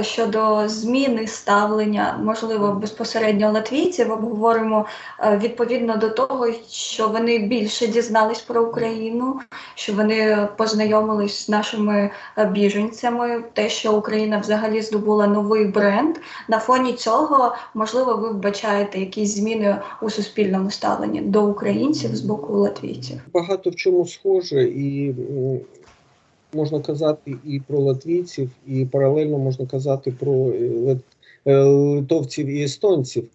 щодо зміни ставлення, можливо, безпосередньо латвійців, обговоримо е, відповідно до того, що вони більше дізнались про Україну, що вони познайомились з нашими е, біженцями, те, що Україна взагалі здобула новий бренд. На фоні цього, можливо, ви вбачаєте якісь зміни у суспільному ставленні до українців з боку латвійців. багато в чому схоже, і можна казати і про латвійців, і паралельно можна казати про е, е, литовців і естонців.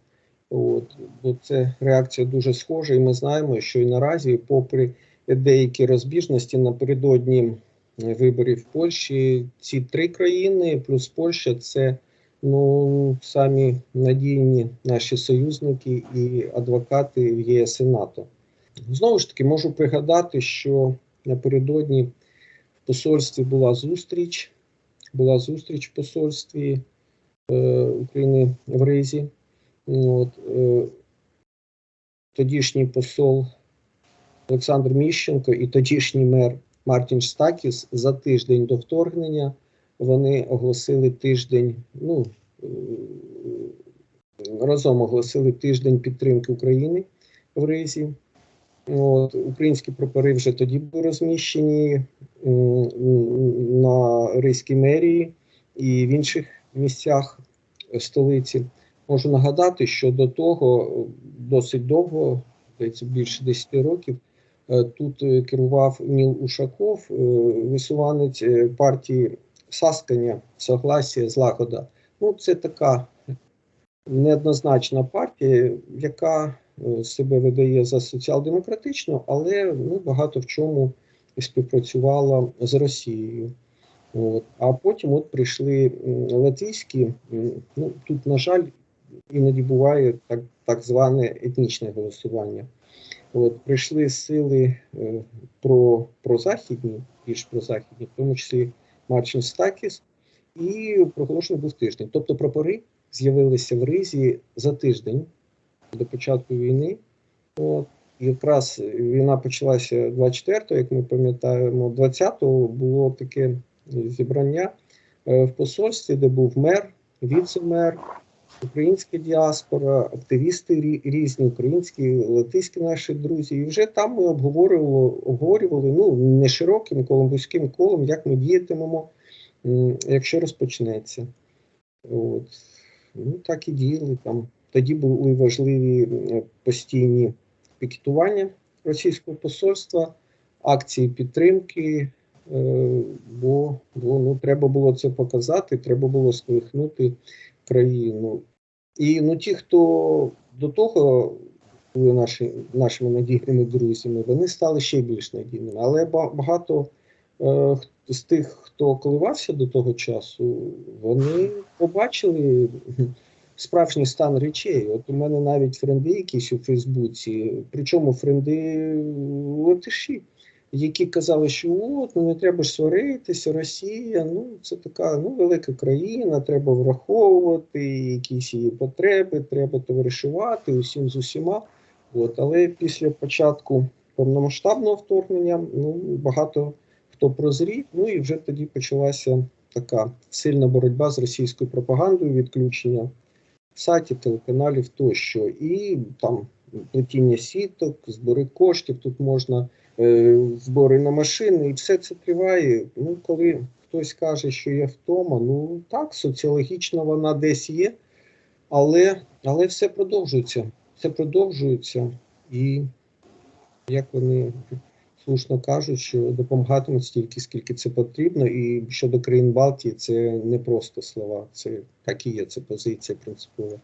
От, бо це реакція дуже схожа, і ми знаємо, що і наразі, попри деякі розбіжності напередодні виборів в Польщі, ці три країни плюс Польща це ну самі надійні наші союзники і адвокати в ЄС і НАТО. Знову ж таки, можу пригадати, що напередодні посольстві була зустріч. Була зустріч в посольстві е, України в Ризі. От, е, тодішній посол Олександр Міщенко і тодішній мер Мартін Штакіс за тиждень до вторгнення вони оголосили тиждень, ну е, разом оголосили тиждень підтримки України в Ризі. От, українські прапори вже тоді були розміщені на Ризькій мерії і в інших місцях столиці. Можу нагадати, що до того досить довго, більше 10 років, е, тут е, керував Ніл Ушаков, е, висуванець партії Саскання, Согласія, Злагода. Ну, це така неоднозначна партія, яка себе видає за соціал-демократичну, але ну, багато в чому співпрацювала з Росією. От. А потім от прийшли латвійські, ну тут, на жаль, іноді буває так, так зване етнічне голосування. От, прийшли сили е, про, прозахідні, більш прозахідні, в тому числі Марчин Стакіс, і проголошений був тиждень. Тобто прапори з'явилися в Ризі за тиждень до початку війни. От. Якраз війна почалася 24-го, як ми пам'ятаємо, 20-го було таке зібрання е, в посольстві, де був мер, віце-мер, українська діаспора, активісти різні, українські, латиські наші друзі. І вже там ми обговорювали, обговорювали ну, не широким колом, вузьким колом, як ми діятимемо, якщо розпочнеться. От. Ну, так і діяли там. Тоді були важливі постійні пікетування російського посольства, акції підтримки, е, бо, бо ну, треба було це показати, треба було сколихнути країну. І ну, ті, хто до того були наші, нашими надійними друзями, вони стали ще більш надійними. Але багато е, з тих, хто коливався до того часу, вони побачили справжній стан речей. От у мене навіть френди якісь у Фейсбуці, причому френди латиші, які казали, що от ну не треба ж сваритися, Росія, ну це така ну велика країна, треба враховувати якісь її потреби, треба товаришувати усім з усіма. От, але після початку повномасштабного вторгнення ну багато хто прозрів. Ну і вже тоді почалася така сильна боротьба з російською пропагандою, відключення сайтів, телеканалів тощо. І там плетіння сіток, збори коштів, тут можна е, збори на машини, і все це триває. Ну, коли хтось каже, що є втома, ну так, соціологічно вона десь є, але, але все продовжується. Все продовжується, і як вони слушно що допомагатимуть стільки, скільки це потрібно, і щодо країн Балтії, це не просто слова, це так і є, це позиція принципова.